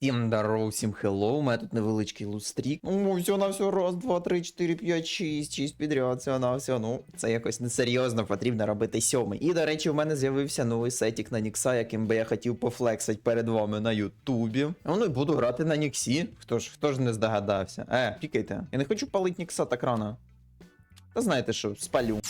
Всім здорово, всім хеллоу, у мене тут невеличкий лустрік. О, все на все, раз, два, три, чотири, п'ять, шість, шість підряд, все на все. Ну, це якось несерйозно, потрібно робити сьомий. І, до речі, в мене з'явився новий сетік на Нікса, яким би я хотів пофлексити перед вами на Ютубі. Ну і буду грати на Ніксі. Хто ж, хто ж не здогадався? Е, пікайте. Я не хочу палити Нікса так рано. Та знаєте що, спалю.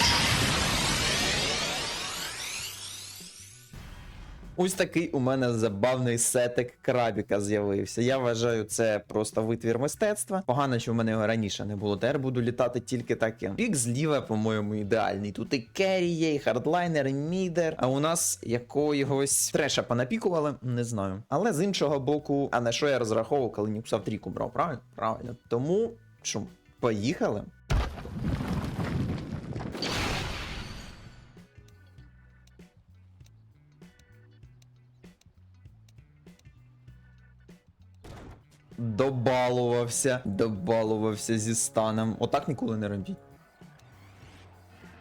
Ось такий у мене забавний сетик крабіка з'явився. Я вважаю, це просто витвір мистецтва. Погано, що в мене його раніше не було. Тепер буду літати тільки таким. Пік зліва, по-моєму, ідеальний. Тут і керрі є, і хардлайнер, і мідер. А у нас якогось треша понапікували, не знаю. Але з іншого боку, а на що я розраховував, коли Нікса в трійку брав, правильно? Правильно. Тому що, поїхали? Добалувався, добалувався зі станом. Отак ніколи не робіть.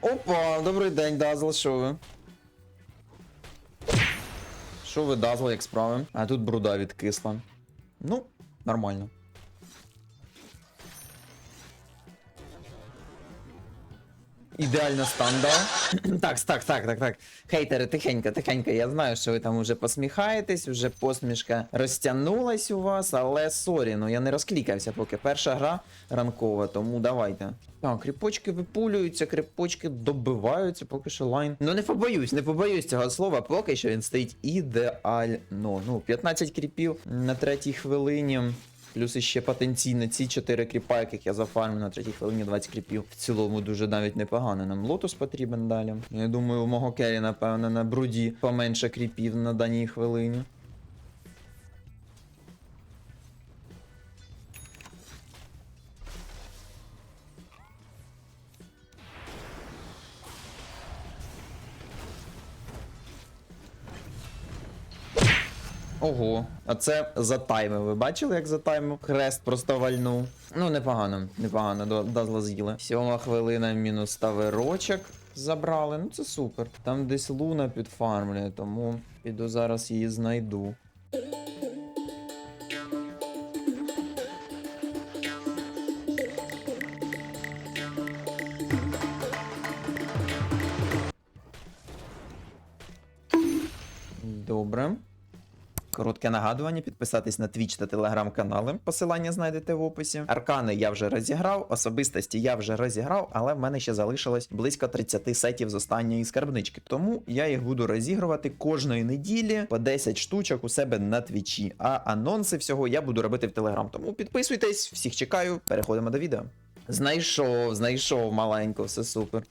Опа, добрий день, Дазл, що ви? Що ви, Дазл, як справи? А тут бруда відкисла. Ну, нормально. Ідеально стандав. так, так, так, так, так. Хейтери, тихенько, тихенько. Я знаю, що ви там вже посміхаєтесь, вже посмішка розтягнулась у вас, але сорі, ну я не розклікався, поки перша гра ранкова, тому давайте. Так, кріпочки випулюються, кріпочки добиваються, поки що лайн. Ну не побоюсь, не побоюсь цього слова, поки що він стоїть ідеально. Ну, 15 кріпів на третій хвилині. Плюс іще потенційно ці 4 кріпа, яких я зафармив на третій хвилині 20 кріпів. В цілому дуже навіть непогано. Нам лотус потрібен далі. Я думаю, у мого керрі, напевно, на бруді поменше кріпів на даній хвилині. Ого, а це затаймив. Ви бачили, як затаймив? Хрест просто вальнув. Ну, непогано, непогано, дазла з'їли. Сьома хвилина мінус таверочок забрали. Ну це супер. Там десь луна підфармлює, тому піду зараз її знайду. Коротке нагадування: підписатись на Twitch та Telegram канали. Посилання знайдете в описі. Аркани я вже розіграв, особистості я вже розіграв, але в мене ще залишилось близько 30 сетів з останньої скарбнички. Тому я їх буду розігрувати кожної неділі по 10 штучок у себе на твічі. А анонси всього я буду робити в Telegram. Тому підписуйтесь, всіх чекаю. Переходимо до відео. Знайшов, знайшов маленько, все супер.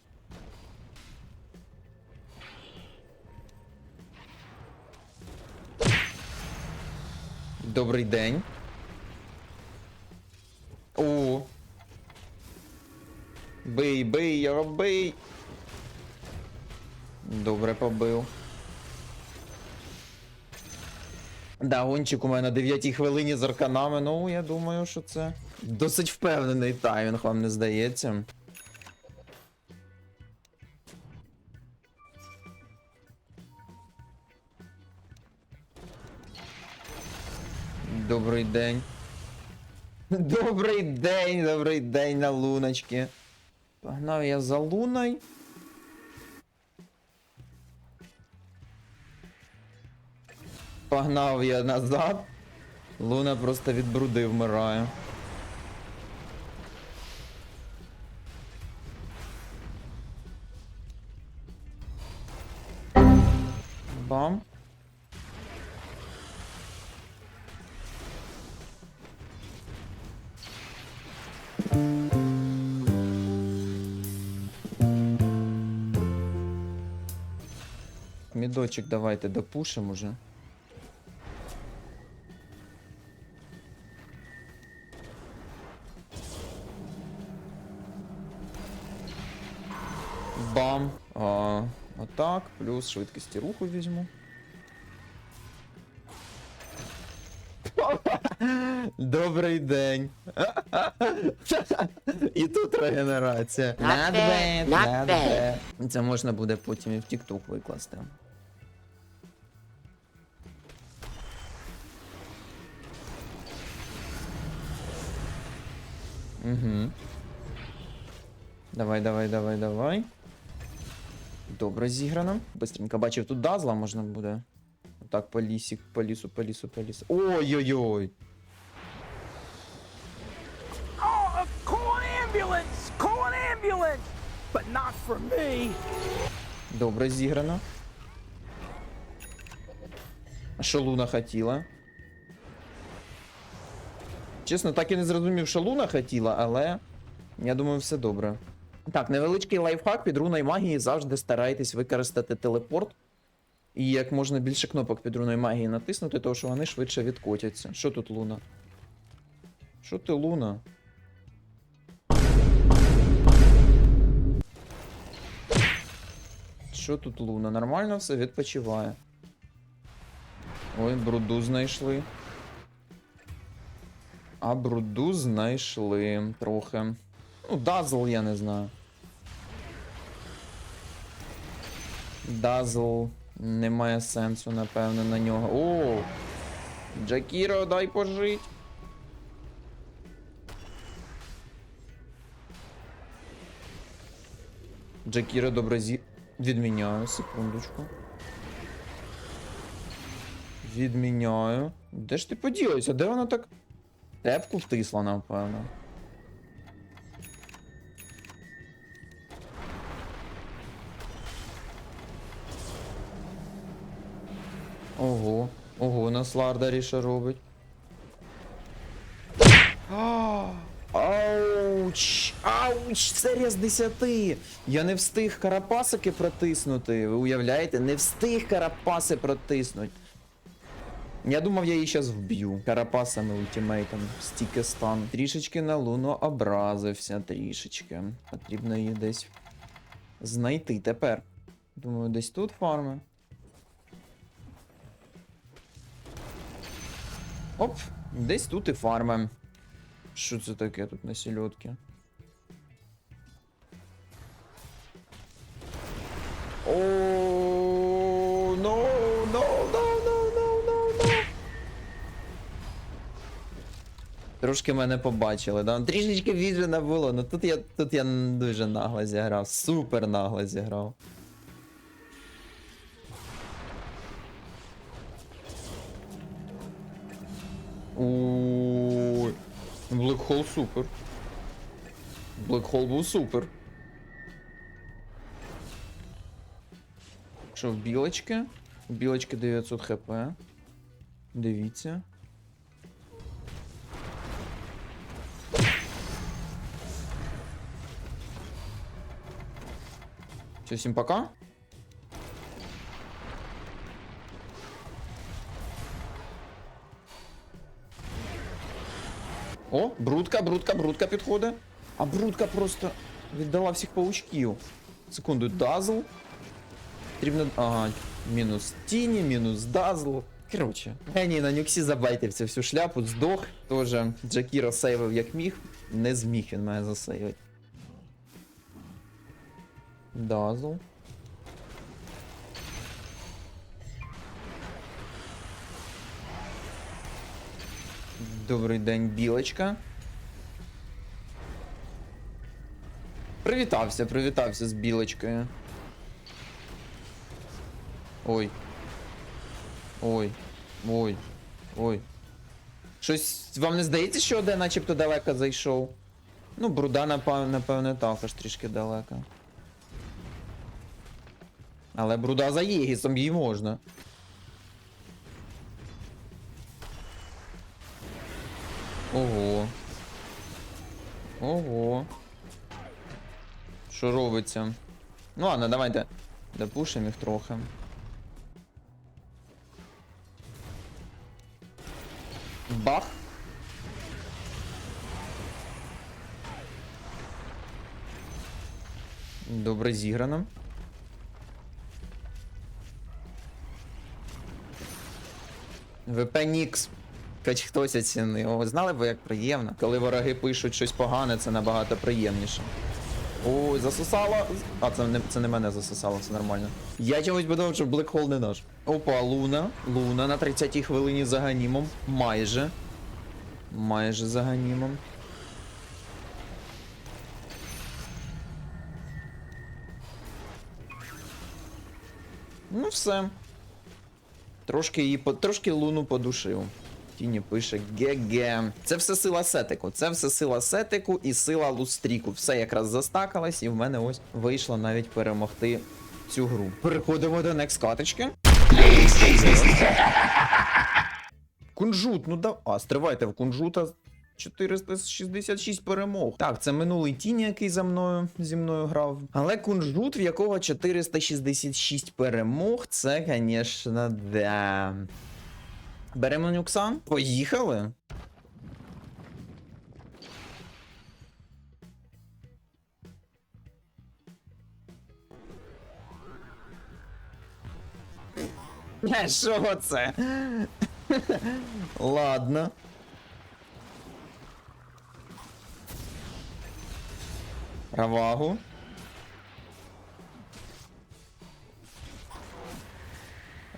Добрий день. О. Бий, бий, його бий. Добре побив. Да, гончик у мене на 9 хвилині з арканами. Ну, я думаю, що це досить впевнений таймінг, вам не здається. Добрий день. Добрий день, добрий день на луночки. Погнав я за луною. Погнав я назад. Луна просто від бруди вмирає. Бам. Мідочок давайте допушимо уже. Бам. А, отак, плюс швидкості руху візьму. Добрий день. І тут регенерація. Not bad. Це можна буде потім і в TikTok викласти. Угу. Давай, давай, давай, давай. Добре зіграно. Бистренько бачив, тут дазла можна буде. Так, по лісі, по лісу, по лісу, по лісу. Ой-ой-ой. Oh, call an ambulance! Call an ambulance! But not for me! Добре зіграно. А що Луна хотіла? Чесно, так і не зрозумів, що Луна хотіла, але я думаю, все добре. Так, невеличкий лайфхак під руною магії завжди старайтесь використати телепорт. І як можна більше кнопок під руною магії натиснути, тому що вони швидше відкотяться. Що тут Луна? Що ти Луна? Що тут Луна? Нормально все відпочиває. Ой, бруду знайшли. А бруду знайшли трохи. Ну, дазл, я не знаю. Дазл. Немає сенсу, напевно, на нього. О! Джакіро, дай пожить. Джакіро доброзі. Відміняю, секундочку. Відміняю. Де ж ти поділася? Де вона так. Тепку втисла, напевно. Ого, ого, нас Лардарі що робить. Ауч! Ауч! Це різ 10! Я не встиг карапасики протиснути. Ви уявляєте? Не встиг карапаси протиснуть. Я думав, я її зараз вб'ю. Карапасами ультимейтом. Стільки стан. Трішечки на луну образився, трішечки. Потрібно її десь знайти тепер. Думаю, десь тут фарми. Оп, десь тут і фармим. Що це таке тут на сільотки? О, no, Трошки мене побачили, да? Трішечки віджена було, ну тут я тут я дуже нагло зіграв, супер нагло зіграв. Ой. Блекхол супер. Блекхол був супер. Що в білочки? У білочки 900 хп. Дивіться. Все, всім пока. О, брудка, брудка, брудка підходить. А брудка просто віддала всіх паучків. Секунду, дазл. Потрібно. Ага, мінус тіні, мінус дазл. Короче. Геній на нюксі забайтився всю шляпу, здох. Тоже Джакіро сейвив як міг. Не зміг він мене засейвити. Дазл. Добрий день, білочка. Привітався, привітався з білочкою. Ой. Ой. Ой. Ой. Щось вам не здається, що один начебто далеко зайшов? Ну, бруда, напевне, також трішки далеко. Але бруда за Єгісом їй можна. Ого. Ого. Що робиться? Ну ладно, давайте допушимо їх трохи. Бах. Добре зіграно. ВП Нікс. Хоч хтось оцінив. Знали ви, як приємно. Коли вороги пишуть щось погане, це набагато приємніше. Ой, засосало. А, це не це не мене засосало, це нормально. Я чомусь подумав, що Black Hole не наш. Опа, Луна. Луна на 30-й хвилині за ганімом. Майже. Майже за ганімом. Ну все. Трошки її трошки луну подушив. Тіні пише ГГ. Це все сила сетику. Це все сила сетику і сила лустріку. Все якраз застакалось, і в мене ось вийшло навіть перемогти цю гру. Переходимо до некс каточки. Кунжут, ну да. А, стривайте, в кунжута 466 перемог. Так, це минулий тіні, який за мною зі мною грав. Але кунжут, в якого 466 перемог, це, звісно, да. Беремо нюкса. Поїхали. Що це? Ладно. Равагу.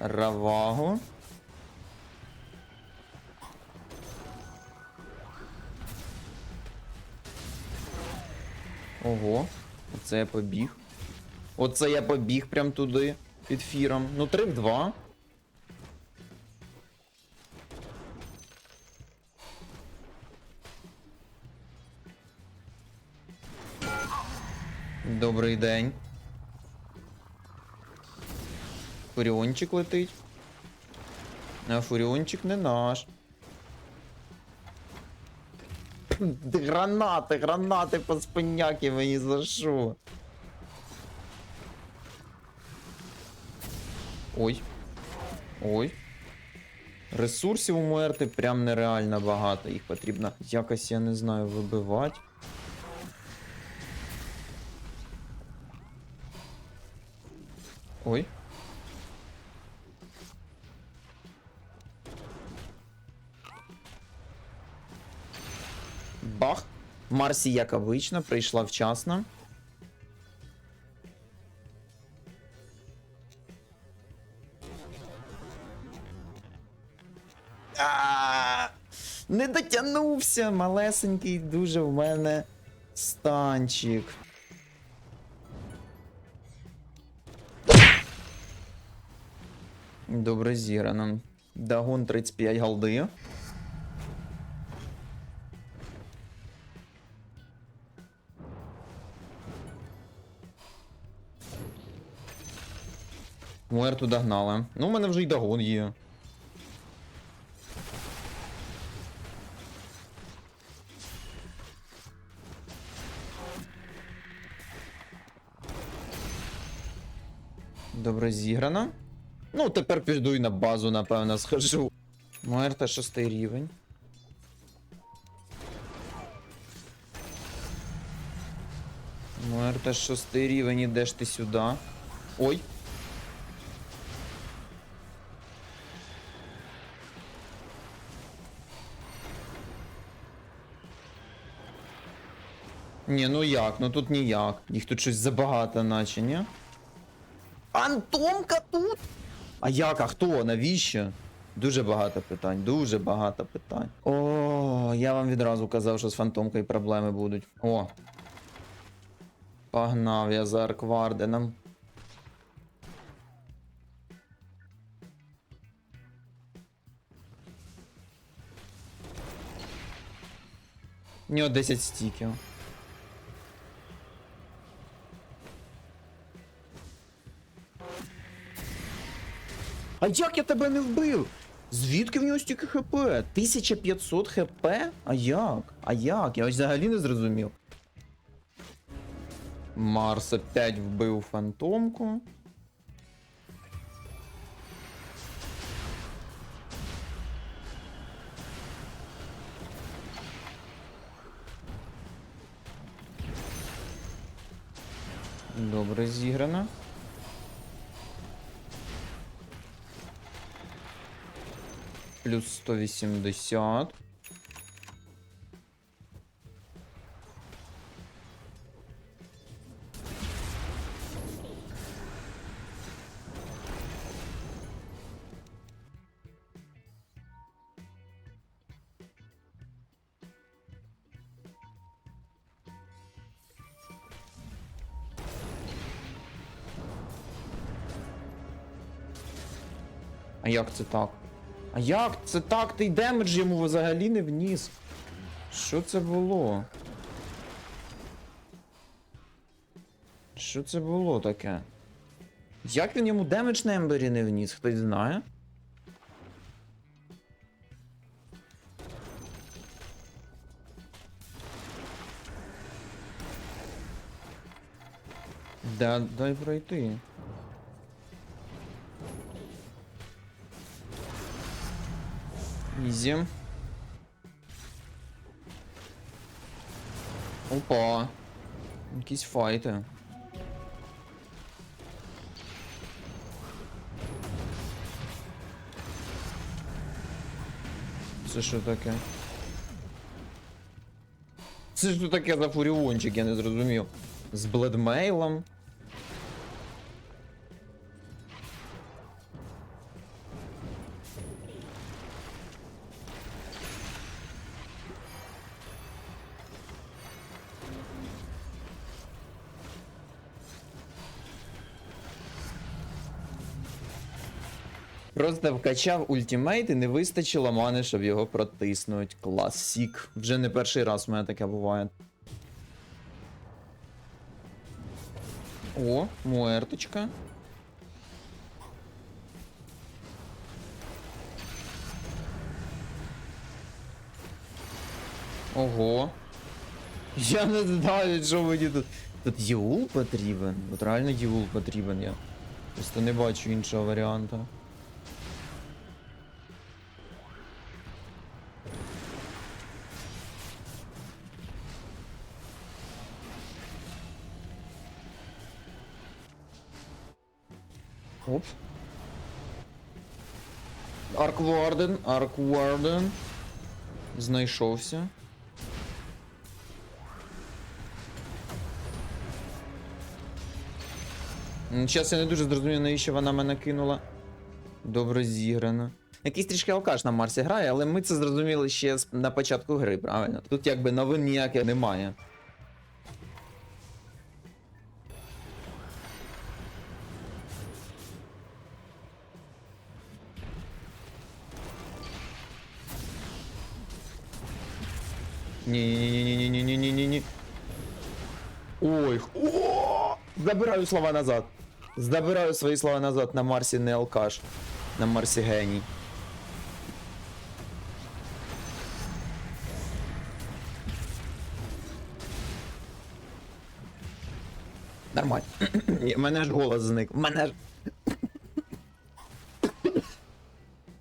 Равагу. Ого, оце я побіг. Оце я побіг прям туди під фіром. Ну, 3 в 2. Добрий день. Фуріончик летить. А фуріончик не наш. Гранати, гранати по спиняки мені за що? Ой. Ой. Ресурсів у Муерти прям нереально багато. Їх потрібно якось, я не знаю, вибивати. Ой. Бах. Марсі, як обично, прийшла вчасно. А, Не дотягнувся, малесенький дуже в мене станчик. Добре зіграно. Дагон 35 голди. Муерту догнали. Ну, у мене вже й дагон є. Добре зіграно. Ну, тепер піду і на базу, напевно, схожу. Муерта шостий рівень. Муерта шостий рівень, ідеш ти сюди. Ой. Ні, ну як? Ну тут ніяк. Їх тут щось забагато, наче, ні? Антомка тут? А як? А хто? Навіщо? Дуже багато питань, дуже багато питань. О, я вам відразу казав, що з фантомкою проблеми будуть. О. Погнав я за Аркварденом. У нього 10 стіків. А як я тебе не вбив? Звідки в нього стільки хп? 1500 хп? А як? А як? Я ось взагалі не зрозумів. Марс опять вбив фантомку. Добре зіграно. плюс 180. А як це так? А як це так? Ти демедж йому взагалі не вніс. Що це було? Що це було таке? Як він йому демедж на Ембері не вніс? Хтось знає? Да, дай пройти. Ізі. Опа. Якісь файти. Це що таке? Це що таке за фуріончик, я не зрозумів. З бледмейлом. Просто вкачав ультимейт і не вистачило мани, щоб його протиснуть. Клас сік. Вже не перший раз у мене таке буває. О, муерточка. Ого. Я не знаю, що мені тут. Тут Єул потрібен. От реально Єул потрібен я. Просто не бачу іншого варіанту. Оп. Аркварден, Аркварден. Знайшовся. Зараз я не дуже зрозумів, навіщо вона мене кинула. Добре зіграно. Якийсь трішки алкаш на Марсі грає, але ми це зрозуміли ще на початку гри, правильно? Тут якби новин ніяких немає. Ні-ні-ні-ні-ні-ні-ні-ні-ні. Ой, о! Забираю слова назад. Забираю свої слова назад на Марсі не алкаш. На Марсі геній. Нормально. Ні, мене ж голос зник. Мене ж.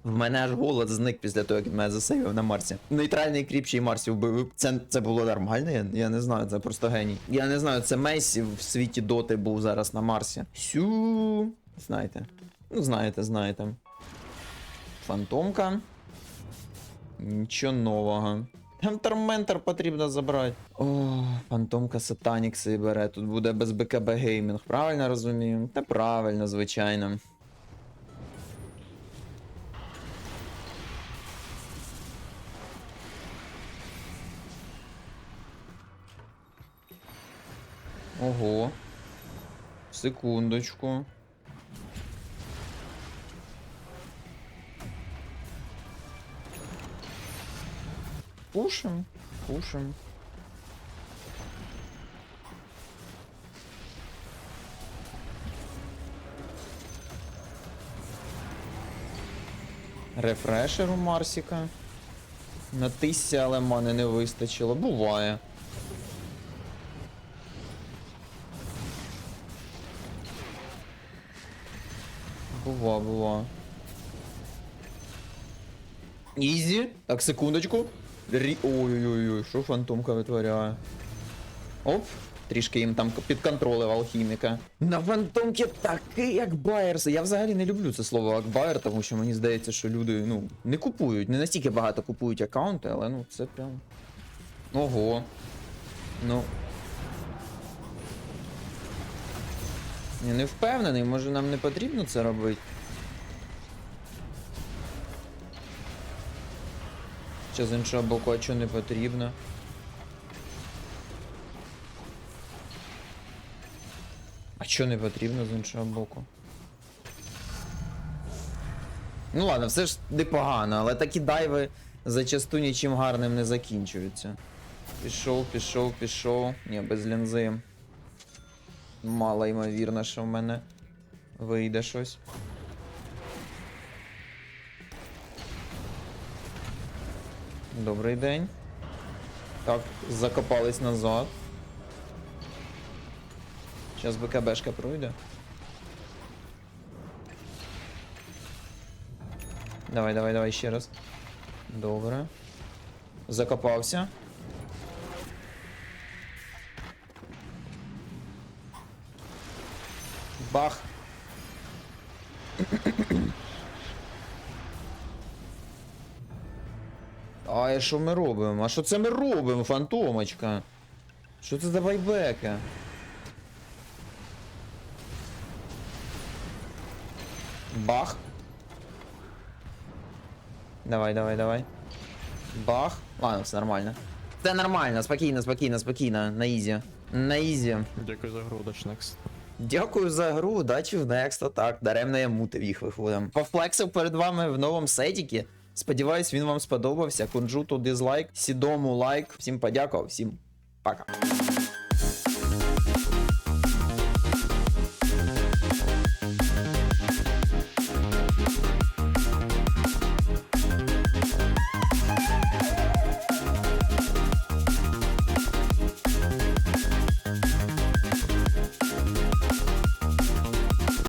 В мене аж голос зник після того, як мене засейвив на Марсі. Нейтральний кріп ще й Марсі вбив. Це, це було нормально, я, я не знаю, це просто геній. Я не знаю, це Месі в світі доти був зараз на Марсі. Сю. Знаєте. Ну, знаєте, знаєте. Фантомка. Нічого нового. Там Торментор потрібно забрати. О, фантомка Сатанікси бере. Тут буде без БКБ геймінг. Правильно розумію? Та правильно, звичайно. Ого. Секундочку. Пушим, пушим. Рефрешер у Марсіка. На Натисся, але мани не вистачило. Буває. Бува, бува. Ізі. Так, секундочку. Ой-ой-ой, що фантомка витворяє. Оп. Трішки їм там підконтролив алхіміка. На фантомці такий як байерс. Я взагалі не люблю це слово як байер, тому що мені здається, що люди ну, не купують. Не настільки багато купують аккаунти, але ну це прям. Ого. Ну. Я не впевнений, може нам не потрібно це робити. Чи з іншого боку, а чого не потрібно? А що не потрібно з іншого боку? Ну ладно, все ж непогано, але такі дайви зачасту нічим гарним не закінчуються. Пішов, пішов, пішов. Ні, без лінзи. Мало ймовірно, що в мене вийде щось. Добрий день. Так, закопались назад. Зараз БКБшка пройде. Давай, давай, давай ще раз. Добре. Закопався. Бах. А що ми робимо? А що це ми робимо, фантомочка? Що це за байбеки? Бах. Давай, давай, давай. Бах. Ладно, все нормально. Це нормально, спокійно, спокійно, спокійно. На ізі. На ізі. Дякую за гру, Dash Next. Дякую за гру, удачі в Next, так. Даремно я мутив їх виходом. Пофлексив перед вами в новому сетіки. Сподіваюсь, він вам сподобався. Кунжуту дизлайк, сідому лайк. Всім подякував, всім пока.